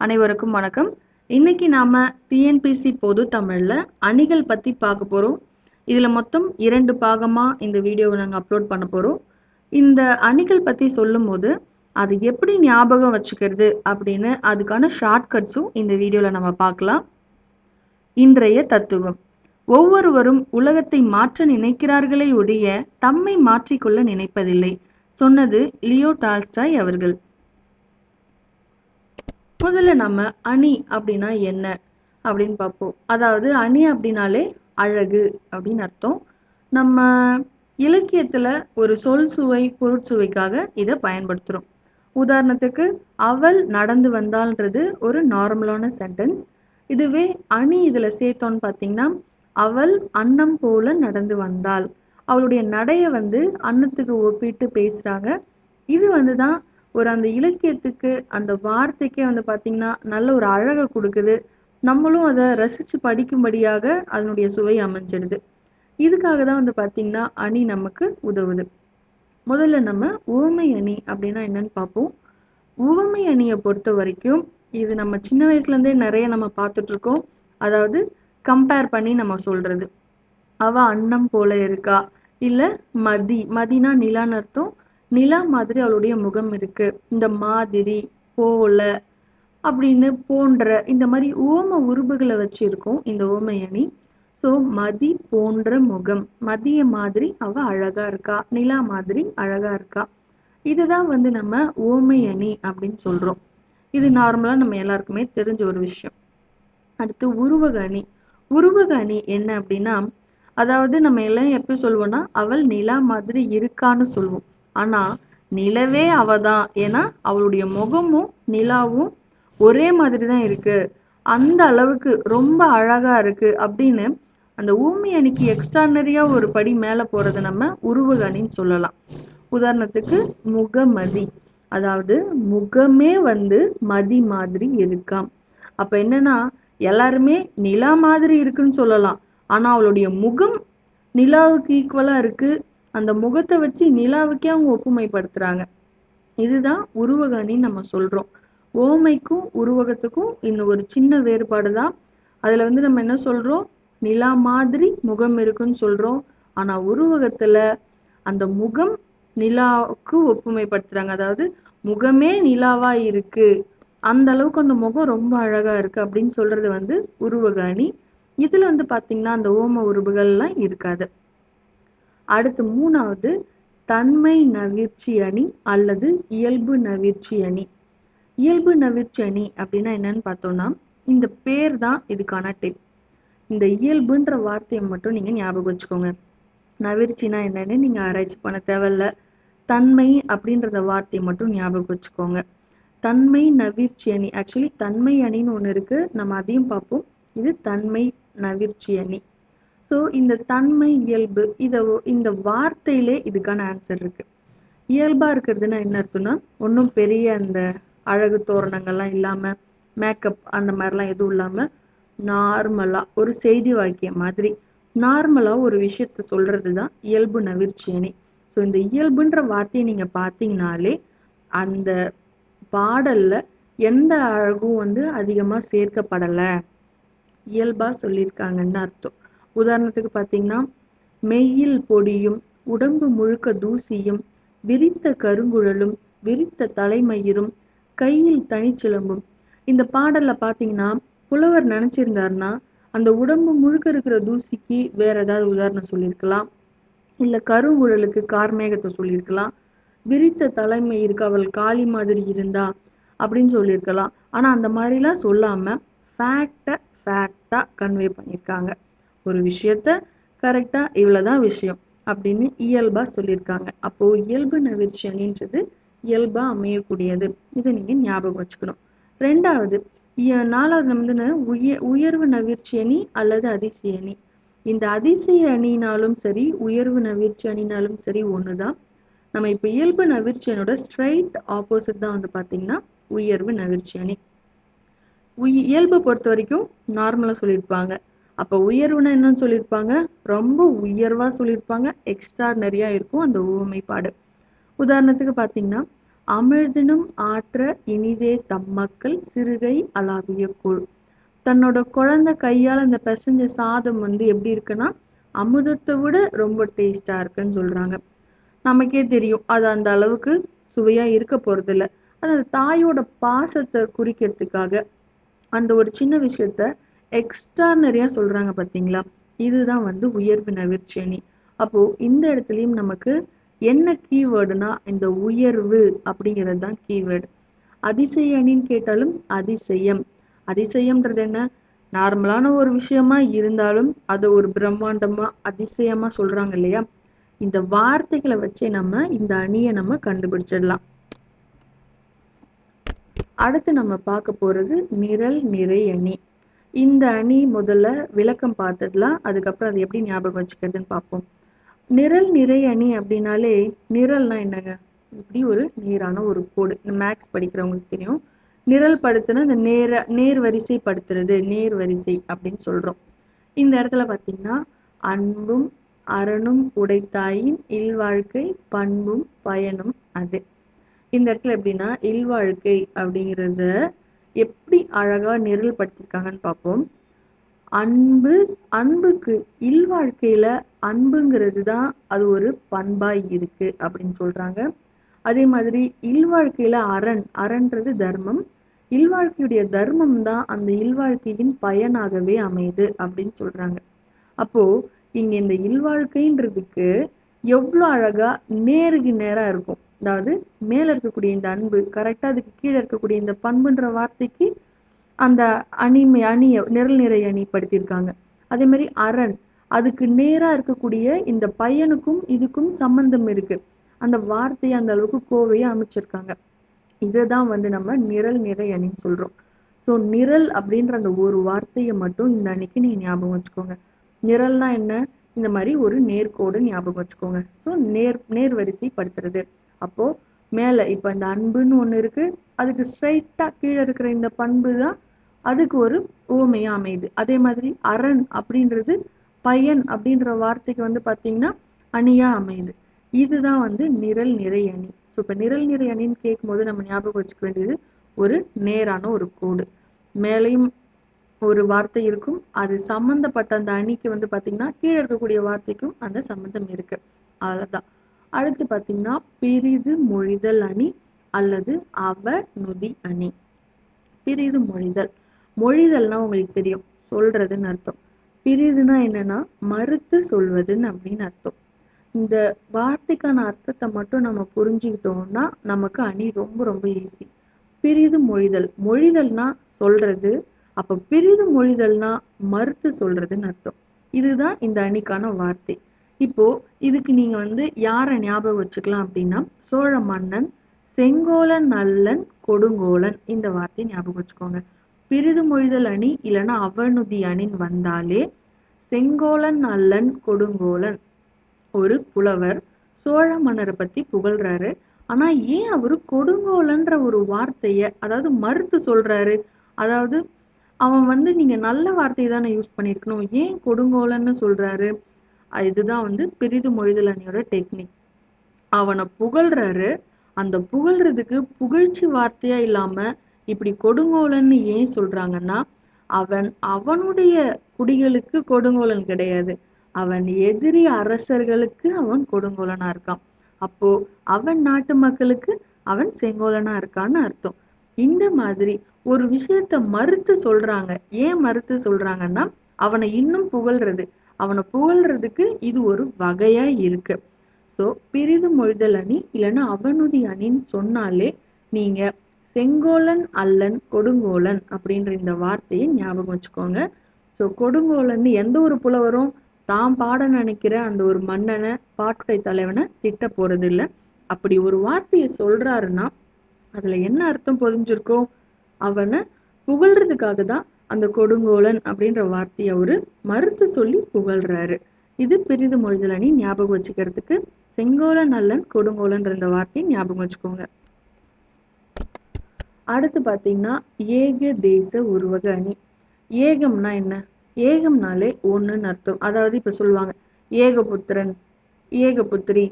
அனைவருக்கும் வணக்கம். இன்னைக்கு நாம டிஎன்பிசி பொது தமிழ்ல அணிகள் பத்தி பார்க்க போறோம். இதுல மொத்தம் இரண்டு பாகமா இந்த வீடியோவை நாங்கள் அப்லோட் பண்ண போறோம். இந்த அணிகள் பத்தி சொல்லும்போது அது எப்படி ஞாபகம் வச்சுக்கிறது அப்படின்னு அதுக்கான ஷார்ட்கட்ஸும் இந்த வீடியோவில் நம்ம பார்க்கலாம். இன்றைய தத்துவம். ஒவ்வொருவரும் உலகத்தை மாற்ற நினைக்கிறார்களே ஒழிய தம்மை மாற்றிக்கொள்ள நினைப்பதில்லை சொன்னது லியோ டால்ஸ்டாய் அவர்கள். முதல்ல நம்ம அணி அப்படின்னா என்ன அப்படின்னு பார்ப்போம். அதாவது அணி அப்படின்னாலே அழகு அப்படின்னு அர்த்தம். நம்ம இலக்கியத்துல ஒரு சொல் சுவை பொருட்சுவைக்காக இதை பயன்படுத்துறோம். உதாரணத்துக்கு அவள் நடந்து வந்தாள்ன்றது ஒரு நார்மலான சென்டென்ஸ் இதுவே அணி இதுல சேர்த்தோன்னு பார்த்தீங்கன்னா அவள் அன்னம் போல நடந்து வந்தாள் அவளுடைய நடையை வந்து அன்னத்துக்கு ஒப்பிட்டு பேசுறாங்க. இது வந்து தான் ஒரு அந்த இலக்கியத்துக்கு அந்த வார்த்தைக்கே வந்து பார்த்தீங்கன்னா நல்ல ஒரு அழகை கொடுக்குது. நம்மளும் அதை ரசித்து படிக்கும்படியாக அதனுடைய சுவை அமைஞ்சிடுது. இதுக்காக தான் வந்து பார்த்தீங்கன்னா அணி நமக்கு உதவுது. முதல்ல நம்ம உவமை அணி அப்படின்னா என்னன்னு பார்ப்போம். உவமை அணியை பொறுத்த வரைக்கும் இது நம்ம சின்ன வயசுலேருந்தே நிறைய நம்ம பார்த்துட்டு இருக்கோம் அதாவது கம்பேர் பண்ணி நம்ம சொல்றது. அவ அன்னம் போல இருக்கா? இல்லை மதி. மதினா நிலான்னு அர்த்தம். நிலா மாதிரி அவளுடைய முகம் இருக்கு. இந்த மாதிரி போல அப்படின்னு போன்ற இந்த மாதிரி ஓம உருபுகளை வச்சிருக்கோம் இந்த ஓமையணி சோ ஸோ மதி போன்ற முகம். மதிய மாதிரி அவ அழகா இருக்கா? நிலா மாதிரி அழகா இருக்கா? இதுதான் வந்து நம்ம ஓமை அணி அப்படின்னு சொல்றோம். இது நார்மலா நம்ம எல்லாருக்குமே தெரிஞ்ச ஒரு விஷயம். அடுத்து உருவக அணி. உருவக அணி என்ன அப்படின்னா அதாவது நம்ம எல்லாம் எப்படி சொல்லுவோம்னா அவள் நிலா மாதிரி இருக்கான்னு சொல்லுவோம் ஆனா நிலவே அவதான் ஏன்னா அவளுடைய முகமும் நிலாவும் ஒரே மாதிரி தான் இருக்கு. அந்த அளவுக்கு ரொம்ப அழகா இருக்கு அப்படின்னு அந்த ஊமி அணிக்கு எக்ஸ்ட்ரானரியாக ஒரு படி மேல போறதை நம்ம உருவகணின்னு சொல்லலாம். உதாரணத்துக்கு முகமதி. அதாவது முகமே வந்து மதி மாதிரி இருக்காம். அப்ப என்னன்னா எல்லாருமே நிலா மாதிரி இருக்குன்னு சொல்லலாம். ஆனா அவளுடைய முகம் நிலாவுக்கு ஈக்குவலா இருக்கு. அந்த முகத்தை வச்சு நிலாவுக்கே அவங்க ஒப்புமைப்படுத்துறாங்க. இதுதான் உருவகணின்னு நம்ம சொல்றோம். ஓமைக்கும் உருவகத்துக்கும் இந்த ஒரு சின்ன வேறுபாடு தான். அதுல வந்து நம்ம என்ன சொல்றோம்? நிலா மாதிரி முகம் இருக்குன்னு சொல்றோம். ஆனா உருவகத்துல அந்த முகம் நிலாவுக்கு ஒப்புமைப்படுத்துறாங்க. அதாவது முகமே நிலாவா இருக்கு. அந்த அளவுக்கு அந்த முகம் ரொம்ப அழகா இருக்கு அப்படின்னு சொல்றது வந்து உருவக அணி இதுல வந்து பாத்தீங்கன்னா அந்த ஓம உருவுகள்லாம் இருக்காது. அடுத்து மூணாவது தன்மை நவிர்ச்சி அணி அல்லது இயல்பு நவிர்ச்சி அணி. இயல்பு நவிர்ச்சி அணி அப்படின்னா என்னன்னு பார்த்தோம்னா இந்த பேர் தான் இதுக்கான டிப் இந்த இயல்புன்ற வார்த்தையை மட்டும் நீங்க ஞாபகம் வச்சுக்கோங்க. நவிர்ச்சினா என்னன்னு நீங்க ஆராய்ச்சி பண்ண தேவையில்ல. தன்மை அப்படின்றத வார்த்தையை மட்டும் ஞாபகம் வச்சுக்கோங்க. தன்மை நவிர்ச்சி அணி. ஆக்சுவலி தன்மை அணின்னு ஒன்று இருக்கு. நம்ம அதையும் பார்ப்போம். இது தன்மை நவிர்ச்சி அணி. ஸோ இந்த தன்மை இயல்பு இதை இந்த வார்த்தையிலே இதுக்கான ஆன்சர் இருக்கு. இயல்பாக இருக்கிறதுனா என்ன அர்த்தம்னா ஒன்றும் பெரிய அந்த அழகு தோரணங்கள்லாம் இல்லாம மேக்கப் அந்த மாதிரிலாம் எதுவும் இல்லாமல் நார்மலாக ஒரு செய்தி வாக்கியம் மாதிரி நார்மலாக ஒரு விஷயத்த சொல்றது தான் இயல்பு நவிர்ச்சியணி ஸோ இந்த இயல்புன்ற வார்த்தையை நீங்கள் பார்த்தீங்கனாலே அந்த பாடலில் எந்த அழகும் வந்து அதிகமாக சேர்க்கப்படலை. இயல்பாக சொல்லியிருக்காங்கன்னு அர்த்தம். உதாரணத்துக்கு பார்த்தீங்கன்னா மெய்யில் பொடியும் உடம்பு முழுக்க தூசியும் விரித்த கருங்குழலும் விரித்த தலைமயிரும் கையில் தனிச்சிலம்பும். இந்த பாடல்ல பார்த்தீங்கன்னா புலவர் நினைச்சிருந்தாருன்னா அந்த உடம்பு முழுக்க இருக்கிற தூசிக்கு வேற ஏதாவது உதாரணம் சொல்லியிருக்கலாம். இல்லை கருங்குழலுக்கு கார்மேகத்தை சொல்லியிருக்கலாம். விரித்த தலைமை இருக்கு அவள் காளி மாதிரி இருந்தா அப்படின்னு சொல்லியிருக்கலாம். ஆனால் அந்த மாதிரிலாம் சொல்லாமல் ஃபேக்டை ஃபேக்டாக கன்வே பண்ணியிருக்காங்க. ஒரு விஷயத்த கரெக்டாக இவ்வளோதான் விஷயம் அப்படின்னு இயல்பாக சொல்லியிருக்காங்க. அப்போது இயல்பு நவிர்ச்சி அணின்றது இயல்பாக அமையக்கூடியது. இதை நீங்கள் ஞாபகம் வச்சுக்கணும். ரெண்டாவது நாலாவது வந்து உய உயர்வு நவிர்ச்சி அணி அல்லது அதிசய அணி. இந்த அதிசய அணினாலும் சரி உயர்வு நவிர்ச்சி அணினாலும் சரி ஒன்று தான் நம்ம இப்போ இயல்பு நவிர்ச்சி அணியோட ஸ்ட்ரைட் ஆப்போசிட் தான் வந்து பார்த்தீங்கன்னா உயர்வு நவிர்ச்சி அணி. இயல்பை பொறுத்த வரைக்கும் நார்மலாக சொல்லியிருப்பாங்க. அப்ப உயர்வுனா என்னன்னு சொல்லியிருப்பாங்க. ரொம்ப உயர்வா சொல்லியிருப்பாங்க. எக்ஸ்ட்ராடனரியா இருக்கும் அந்த உவமைப்பாடு உதாரணத்துக்கு பாத்தீங்கன்னா அமிழ்தினும் ஆற்ற இனிதே தம்மக்கள் சிறுகை அலாவிய கூழ். தன்னோட குழந்தை கையால் அந்த பிசைஞ்ச சாதம் வந்து எப்படி இருக்குன்னா அமுதத்தை விட ரொம்ப டேஸ்டா இருக்குன்னு சொல்றாங்க. நமக்கே தெரியும். அது அந்த அளவுக்கு சுவையா இருக்க போறதில்ல. அது அந்த தாயோட பாசத்தை குறிக்கிறதுக்காக. அந்த ஒரு சின்ன விஷயத்த எக்ஸ்ட்ரானரியாக சொல்றாங்க பார்த்தீங்களா? இதுதான் வந்து உயர்வு நவிர்ச்சேனி அப்போ இந்த இடத்துலையும் நமக்கு என்ன கீவேர்டுனா இந்த உயர்வு அப்படிங்கிறது தான் கீவேர்டு அதிசய அணின்னு கேட்டாலும் அதிசயம். அதிசயம்ன்றது என்ன? நார்மலான ஒரு விஷயமா இருந்தாலும் அதை ஒரு பிரம்மாண்டமா அதிசயமா சொல்றாங்க இல்லையா? இந்த வார்த்தைகளை வச்சே நம்ம இந்த அணியை நம்ம கண்டுபிடிச்சிடலாம். அடுத்து நம்ம பார்க்க போறது நிரல் நிறை அணி. இந்த அணி முதல்ல விளக்கம் பார்த்துடலாம் அதுக்கப்புறம் அது எப்படி ஞாபகம் வச்சுக்கிறதுன்னு பார்ப்போம். நிரல் நிறை அணி அப்படின்னாலே நிரல்னா என்னங்க? இப்படி ஒரு நேரான ஒரு கோடு. மேக்ஸ் படிக்கிறவங்களுக்கு தெரியும். நிரல் படுத்துனா இந்த நேர நேர் வரிசை படுத்துறது நேர் வரிசை அப்படின்னு சொல்றோம். இந்த இடத்துல பார்த்தீங்கன்னா அன்பும் அரணும் உடைத்தாயின் இல்வாழ்க்கை பண்பும் பயனும் அது. இந்த இடத்துல எப்படின்னா இல்வாழ்க்கை அப்படிங்கிறத எப்படி அழகாக நிரல் படுத்திருக்காங்கன்னு பார்ப்போம். அன்பு அன்புக்கு இல்வாழ்க்கையில் அன்புங்கிறது தான் அது ஒரு பண்பாய் இருக்கு அப்படின்னு சொல்கிறாங்க அதே மாதிரி இல்வாழ்க்கையில் அரண் அரண்ன்றது தர்மம். இல்வாழ்க்கையுடைய தர்மம் தான் அந்த இல்வாழ்க்கையின் பயனாகவே அமையுது அப்படின்னு சொல்கிறாங்க அப்போது இங்கே இந்த இல்வாழ்க்கைன்றதுக்கு எவ்வளோ அழகாக நேருக்கு நேராக இருக்கும். அதாவது மேல இருக்கக்கூடிய இந்த அன்பு கரெக்டா அதுக்கு கீழே இருக்கக்கூடிய இந்த பண்புன்ற வார்த்தைக்கு அந்த அணிமை அணியை நிரல் நிறை அணிப்படுத்தியிருக்காங்க. அதே மாதிரி அரண் அதுக்கு நேரா இருக்கக்கூடிய இந்த பையனுக்கும் இதுக்கும் சம்பந்தம் இருக்கு. அந்த வார்த்தையை அந்த அளவுக்கு கோவையை அமைச்சிருக்காங்க. இதை தான் வந்து நம்ம நிரல் நிறை அணின்னு சொல்றோம். ஸோ நிரல் அப்படின்ற அந்த ஒரு வார்த்தையை மட்டும் இந்த அன்னைக்கு நீங்கள் ஞாபகம் வச்சுக்கோங்க. நிரல்னா என்ன? இந்த மாதிரி ஒரு நேர்கோடு ஞாபகம் வச்சுக்கோங்க. ஸோ நேர் நேர் அப்போ மேல இப்ப இந்த அன்புன்னு ஒண்ணு இருக்கு அதுக்கு ஸ்ட்ரைட்டா கீழே இருக்கிற இந்த பண்பு தான் அதுக்கு ஒரு ஊமையா அமையுது. அதே மாதிரி அரண் அப்படின்றது பையன் அப்படின்ற வார்த்தைக்கு வந்து பாத்தீங்கன்னா அணியா அமையுது. இதுதான் வந்து நிரல் நிறை அணி. ஸோ இப்போ நிரல் நிறை அணின்னு கேட்கும்போது நம்ம ஞாபகம் வச்சுக்க வேண்டியது ஒரு நேரான ஒரு கோடு. மேலையும் ஒரு வார்த்தை இருக்கும். அது சம்பந்தப்பட்ட அந்த அணிக்கு வந்து பாத்தீங்கன்னா கீழே இருக்கக்கூடிய வார்த்தைக்கும் அந்த சம்பந்தம் இருக்கு. அவ்வளவுதான். அடுத்து பாத்தீங்கன்னா பிரிது மொழிதல் அணி அல்லது அவ நொதி அணி. பிரிது மொழிதல். மொழிதல்னா உங்களுக்கு தெரியும். சொல்றதுன்னு அர்த்தம். பிரிதுனா என்னன்னா மறுத்து சொல்வதுன்னு அப்படின்னு அர்த்தம். இந்த வார்த்தைக்கான அர்த்தத்தை மட்டும் நம்ம புரிஞ்சுக்கிட்டோம்னா நமக்கு அணி ரொம்ப ரொம்ப ஈஸி பிரிது மொழிதல். மொழிதல்னா சொல்றது. அப்ப பிரிது மொழிதல்னா மறுத்து சொல்றதுன்னு அர்த்தம். இதுதான் இந்த அணிக்கான வார்த்தை. இப்போ இதுக்கு நீங்க வந்து யாரை ஞாபகம் வச்சுக்கலாம் அப்படின்னா சோழ மன்னன் செங்கோலன் நல்லன் கொடுங்கோலன் இந்த வார்த்தையை ஞாபகம் வச்சுக்கோங்க. பிரிது மொழிதல் அணி இல்லைன்னா அவனுதி அணின்னு வந்தாலே செங்கோலன் நல்லன் கொடுங்கோலன் ஒரு புலவர் சோழ மன்னரை பத்தி புகழ்றாரு. ஆனா ஏன் அவரு கொடுங்கோலன்ற ஒரு வார்த்தைய அதாவது மறுத்து சொல்றாரு? அதாவது அவன் வந்து நீங்க நல்ல வார்த்தையை தானே யூஸ் பண்ணிருக்கணும் ஏன் கொடுங்கோலன்னு சொல்றாரு? இதுதான் வந்து பிரிது மொழிதல் அணியோட டெக்னிக் அவனை புகழ்றாரு. அந்த புகழ்றதுக்கு புகழ்ச்சி வார்த்தையா இல்லாம இப்படி கொடுங்கோலன்னு ஏன் சொல்றாங்கன்னா அவன் அவனுடைய குடிகளுக்கு கொடுங்கோலன் கிடையாது. அவன் எதிரி அரசர்களுக்கு அவன் கொடுங்கோலனா இருக்கான். அப்போ அவன் நாட்டு மக்களுக்கு அவன் செங்கோலனா இருக்கான்னு அர்த்தம். இந்த மாதிரி ஒரு விஷயத்த மறுத்து சொல்றாங்க. ஏன் மறுத்து சொல்றாங்கன்னா அவனை இன்னும் புகழ்றது. அவனை புகழ்றதுக்கு இது ஒரு வகையா இருக்கு. ஸோ பிரிது மொழிதல் அணி இல்லைன்னா அவனுடைய அணின்னு சொன்னாலே நீங்க செங்கோலன் அல்லன் கொடுங்கோலன் அப்படின்ற இந்த வார்த்தையை ஞாபகம் வச்சுக்கோங்க. ஸோ கொடுங்கோலன் எந்த ஒரு புலவரும் தான் பாட நினைக்கிற அந்த ஒரு மன்னனை பாட்டுடை தலைவனை திட்ட போறது இல்லை அப்படி ஒரு வார்த்தையை சொல்றாருன்னா அதுல என்ன அர்த்தம் பொதிஞ்சிருக்கோ அவனை புகழ்றதுக்காக தான் அந்த கொடுங்கோலன் அப்படின்ற வார்த்தையை அவரு மறுத்து சொல்லி புகழ்றாரு. இது பெரிது மொழிதல் அணி ஞாபகம் வச்சுக்கிறதுக்கு செங்கோலன் நல்லன் கொடுங்கோலன்ற இந்த வார்த்தையை ஞாபகம் வச்சுக்கோங்க. அடுத்து பாத்தீங்கன்னா ஏக தேச உருவக அணி. ஏகம்னா என்ன? ஏகம்னாலே ஒண்ணுன்னு அர்த்தம். அதாவது இப்ப சொல்லுவாங்க ஏகபுத்திரன் ஏகபுத்திரி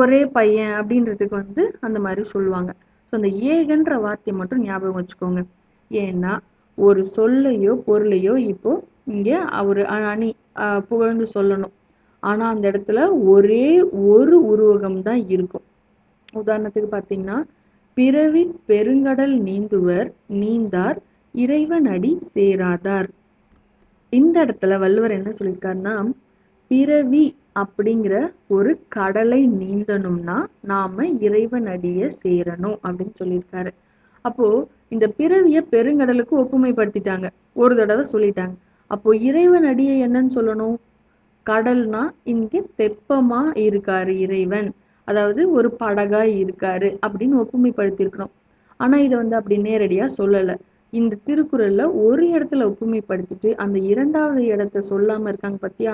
ஒரே பையன் அப்படின்றதுக்கு வந்து அந்த மாதிரி சொல்லுவாங்க. ஸோ அந்த ஏகன்ற வார்த்தையை மட்டும் ஞாபகம் வச்சுக்கோங்க. ஏன்னா ஒரு சொல்லையோ பொருளையோ இப்போ இங்கே அவர் அணி புகழ்ந்து சொல்லணும். ஆனால் அந்த இடத்துல ஒரே ஒரு உருவகம் தான் இருக்கும். உதாரணத்துக்கு பார்த்தீங்கன்னா பிறவி பெருங்கடல் நீந்துவர் நீந்தார் இறைவன் அடி சேராதார். இந்த இடத்துல வள்ளுவர் என்ன சொல்லியிருக்காருன்னா பிறவி அப்படிங்கிற ஒரு கடலை நீந்தணும்னா நாம இறைவன் அடிய சேரணும் அப்படின்னு சொல்லியிருக்காரு. அப்போ இந்த பிறவிய பெருங்கடலுக்கு ஒப்புமைப்படுத்திட்டாங்க. ஒரு தடவை சொல்லிட்டாங்க. அப்போ இறைவன் அடியை என்னன்னு சொல்லணும்? கடல்னா இங்கே தெப்பமா இருக்காரு இறைவன். அதாவது ஒரு படகா இருக்காரு அப்படின்னு ஒப்புமைப்படுத்தியிருக்கிறோம். ஆனா இதை வந்து அப்படி நேரடியா சொல்லல. இந்த திருக்குறள்ல ஒரு இடத்துல ஒப்புமைப்படுத்திட்டு அந்த இரண்டாவது இடத்த சொல்லாம இருக்காங்க பத்தியா?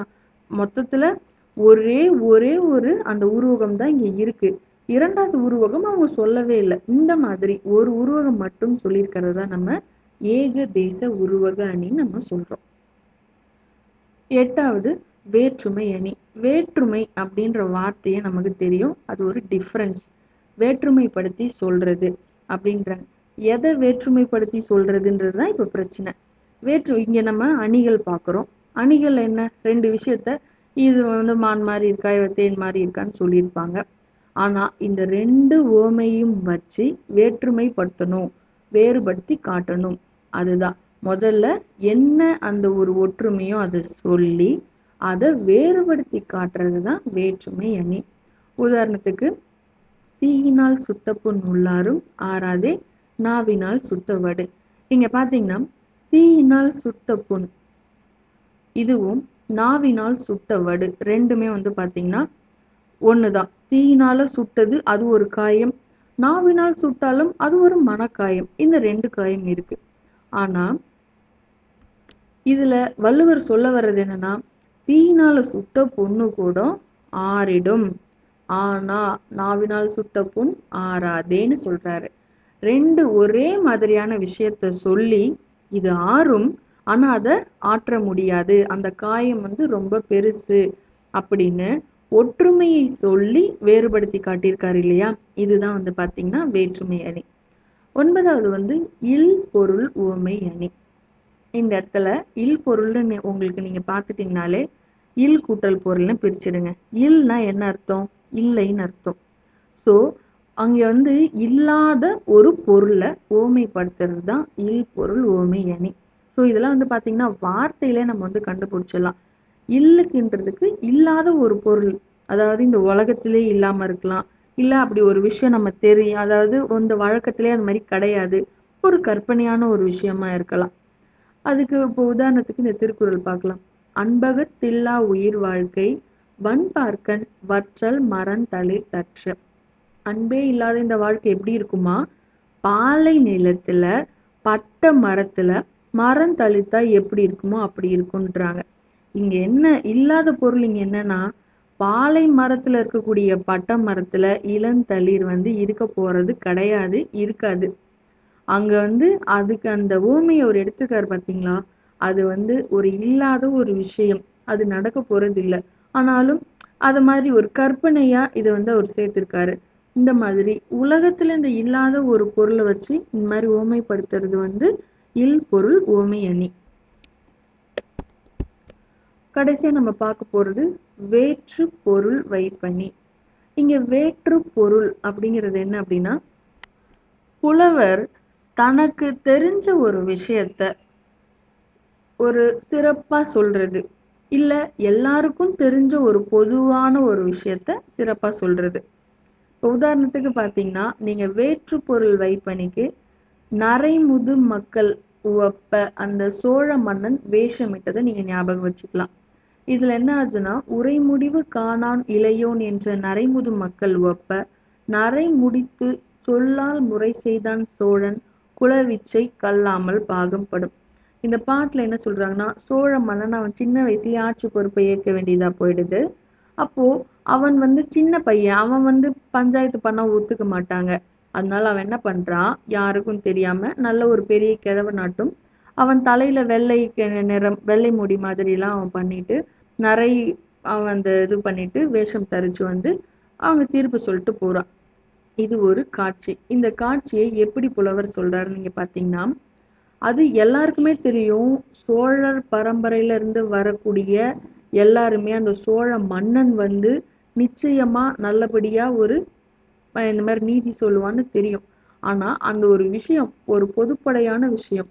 மொத்தத்துல ஒரே ஒரே ஒரு அந்த உருவகம் தான் இங்க இருக்கு. இரண்டாவது உருவகம் அவங்க சொல்லவே இல்லை. இந்த மாதிரி ஒரு உருவகம் மட்டும் சொல்லியிருக்கிறதா நம்ம ஏக தேச உருவக அணின்னு நம்ம சொல்றோம். எட்டாவது வேற்றுமை அணி. வேற்றுமை அப்படின்ற வார்த்தையே நமக்கு தெரியும். அது ஒரு டிஃப்ரென்ஸ் வேற்றுமைப்படுத்தி சொல்றது அப்படின்றாங்க எதை வேற்றுமைப்படுத்தி சொல்றதுன்றது தான் இப்போ பிரச்சனை. வேற்று இங்க நம்ம அணிகள் பார்க்குறோம். அணிகள் என்ன? ரெண்டு விஷயத்த இது வந்து மான் மாதிரி இருக்கா? இவ தேன் மாதிரி இருக்கான்னு சொல்லியிருப்பாங்க. ஆனா இந்த ரெண்டு உவமையும் வச்சு வேற்றுமைப்படுத்தணும் வேறுபடுத்தி காட்டணும். அதுதான். முதல்ல என்ன அந்த ஒரு ஒற்றுமையோ அதை சொல்லி அதை வேறுபடுத்தி காட்டுறது தான் வேற்றுமை அணி. உதாரணத்துக்கு தீயினால் சுட்ட உள்ளாரும் ஆறாதே நாவினால் சுத்தவடு இங்கே இங்க பாத்தீங்கன்னா தீயினால் சுட்ட புண். இதுவும் நாவினால் சுட்ட வடு. ரெண்டுமே வந்து ஒண்ணுதான். தீயினால சுட்டது அது ஒரு காயம். நாவினால் சுட்டாலும் அது ஒரு மனக்காயம். இந்த ரெண்டு காயம் இருக்கு. ஆனா இதுல வள்ளுவர் சொல்ல வர்றது என்னன்னா தீயினால சுட்ட பொண்ணு கூட ஆறிடும். ஆனா நாவினால் சுட்ட புண் ஆறாதேன்னு சொல்றாரு. ரெண்டு ஒரே மாதிரியான விஷயத்த சொல்லி இது ஆறும் ஆனா அதை ஆற்ற முடியாது. அந்த காயம் வந்து ரொம்ப பெருசு அப்படின்னு ஒற்றுமையை சொல்லி வேறுபடுத்தி காட்டியிருக்காரு இல்லையா? இதுதான் வந்து பாத்தீங்கன்னா வேற்றுமை அணி. ஒன்பதாவது வந்து இல் பொருள் உவமை அணி. இந்த இடத்துல இல் பொருள்னு உங்களுக்கு நீங்க பார்த்துட்டீங்கனாலே இல் கூட்டல் பொருள்னு பிரிச்சிடுங்க இல்னா என்ன அர்த்தம்? இல்லைன்னு அர்த்தம். ஸோ அங்க வந்து இல்லாத ஒரு பொருளை ஓமைப்படுத்துறது தான் இல் பொருள் ஓமை அணி. ஸோ இதெல்லாம் வந்து பாத்தீங்கன்னா வார்த்தையிலே நம்ம வந்து கண்டுபிடிச்சிடலாம். இல்லுக்குன்றதுக்கு இல்லாத ஒரு பொருள். அதாவது இந்த உலகத்திலே இல்லாமல் இருக்கலாம். இல்லை அப்படி ஒரு விஷயம் நம்ம தெரியும். அதாவது இந்த வழக்கத்திலே அது மாதிரி கிடையாது. ஒரு கற்பனையான ஒரு விஷயமா இருக்கலாம். அதுக்கு இப்போ உதாரணத்துக்கு இந்த திருக்குறள் பார்க்கலாம். அன்பகத்தில்லா உயிர் வாழ்க்கை வன்பார்க்கன் வற்றல் மரந்தளிர் தற்ற. அன்பே இல்லாத இந்த வாழ்க்கை எப்படி இருக்குமா? பாலை நிலத்துல பட்ட மரத்துல மரம் தளித்தா எப்படி இருக்குமோ அப்படி இருக்குன்றாங்க இங்க என்ன இல்லாத பொருள் இங்க என்னன்னா பாலை மரத்துல இருக்கக்கூடிய பட்டை மரத்துல இளந்தளிர் வந்து இருக்க போறது கிடையாது இருக்காது. அங்க வந்து அதுக்கு அந்த ஊமையை அவர் எடுத்துக்காரு பாத்தீங்களா? அது வந்து ஒரு இல்லாத ஒரு விஷயம். அது நடக்க போறது இல்லை ஆனாலும் அது மாதிரி ஒரு கற்பனையா இதை வந்து அவர் சேர்த்திருக்காரு. இந்த மாதிரி உலகத்துல இந்த இல்லாத ஒரு பொருளை வச்சு இந்த மாதிரி ஓமைப்படுத்துறது வந்து இல் பொருள் ஓமை அணி. கடைசியா நம்ம பார்க்க போறது வேற்று பொருள் வைப்பணி இங்க வேற்று பொருள் அப்படிங்கிறது என்ன அப்படின்னா புலவர் தனக்கு தெரிஞ்ச ஒரு விஷயத்த ஒரு சிறப்பா சொல்றது. இல்ல எல்லாருக்கும் தெரிஞ்ச ஒரு பொதுவான ஒரு விஷயத்த சிறப்பா சொல்றது. இப்போ உதாரணத்துக்கு பார்த்தீங்கன்னா நீங்க வேற்று பொருள் வைப்பணிக்கு நரைமுது மக்கள் உவப்ப அந்த சோழ மன்னன் வேஷமிட்டதை நீங்க ஞாபகம் வச்சுக்கலாம். இதில் என்ன ஆகுதுன்னா உரைமுடிவு காணான் இளையோன் என்ற நரைமுது மக்கள் ஒப்ப நரை முடித்து சொல்லால் முறை செய்தான் சோழன் குலவிச்சை கல்லாமல் பாகம் படும் இந்த பாட்டில் என்ன சொல்றாங்கன்னா சோழ மன்னன் அவன் சின்ன வயசுலேயே ஆட்சி பொறுப்பை ஏற்க வேண்டியதாக போயிடுது. அப்போது அவன் வந்து சின்ன பையன் அவன் வந்து பஞ்சாயத்து பண்ணால் ஒத்துக்க மாட்டாங்க. அதனால அவன் என்ன பண்ணுறான் யாருக்கும் தெரியாமல் நல்ல ஒரு பெரிய கிழவ நாட்டும் அவன் தலையில் வெள்ளை நிறம் வெள்ளை முடி மாதிரி எல்லாம் அவன் பண்ணிட்டு நிறை அவன் அந்த இது பண்ணிட்டு வேஷம் தரிச்சு வந்து அவங்க தீர்ப்பு சொல்லிட்டு போகிறான் இது ஒரு காட்சி. இந்த காட்சியை எப்படி புலவர் சொல்கிறாரு நீங்கள் பார்த்தீங்கன்னா அது எல்லாருக்குமே தெரியும். சோழர் பரம்பரையிலேருந்து வரக்கூடிய எல்லாருமே அந்த சோழ மன்னன் வந்து நிச்சயமாக நல்லபடியாக ஒரு இந்த மாதிரி நீதி சொல்லுவான்னு தெரியும். ஆனால் அந்த ஒரு விஷயம் ஒரு பொதுப்படையான விஷயம்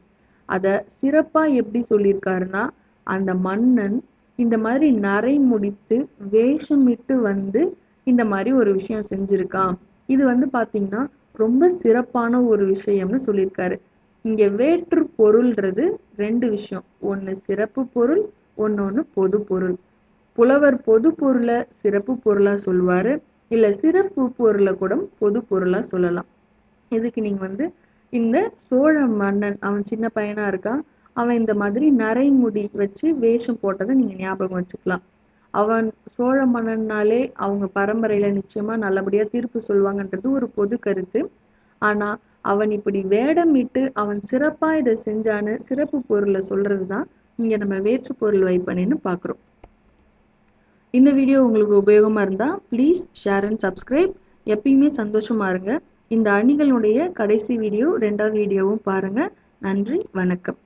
அதை சிறப்பாக எப்படி சொல்லியிருக்காருன்னா அந்த மன்னன் இந்த மாதிரி நரை முடித்து வேஷமிட்டு வந்து இந்த மாதிரி ஒரு விஷயம் செஞ்சிருக்கான். இது வந்து பார்த்தீங்கன்னா ரொம்ப சிறப்பான ஒரு விஷயம்னு சொல்லியிருக்காரு. இங்கே வேற்று பொருள்ன்றது ரெண்டு விஷயம். ஒன்று சிறப்பு பொருள் ஒன்னொன்னு பொது பொருள். புலவர் பொது பொருளை சிறப்பு பொருளாக சொல்லுவார் இல்லை சிறப்பு பொருளை கூட பொது பொருளாக சொல்லலாம். இதுக்கு நீங்கள் வந்து இந்த சோழ மன்னன் அவன் சின்ன பையனாக இருக்கான். அவன் இந்த மாதிரி நரைமுடி வச்சு வேஷம் போட்டதை நீங்க ஞாபகம் வச்சுக்கலாம். அவன் சோழ மன்னன்னாலே அவங்க பரம்பரையில நிச்சயமா நல்லபடியா தீர்ப்பு சொல்லுவாங்கன்றது ஒரு பொது கருத்து. ஆனா அவன் இப்படி வேடமிட்டு அவன் சிறப்பா இதை செஞ்சான்னு சிறப்பு பொருளை சொல்றதுதான் இங்க நம்ம வேற்று பொருள் வைப்பனேன்னு பாக்குறோம். இந்த வீடியோ உங்களுக்கு உபயோகமா இருந்தா ப்ளீஸ் ஷேர் அண்ட் சப்ஸ்கிரைப் எப்பயுமே சந்தோஷமா இருங்க. இந்த அணிகளுடைய கடைசி வீடியோ ரெண்டாவது வீடியோவும் பாருங்க. நன்றி வணக்கம்.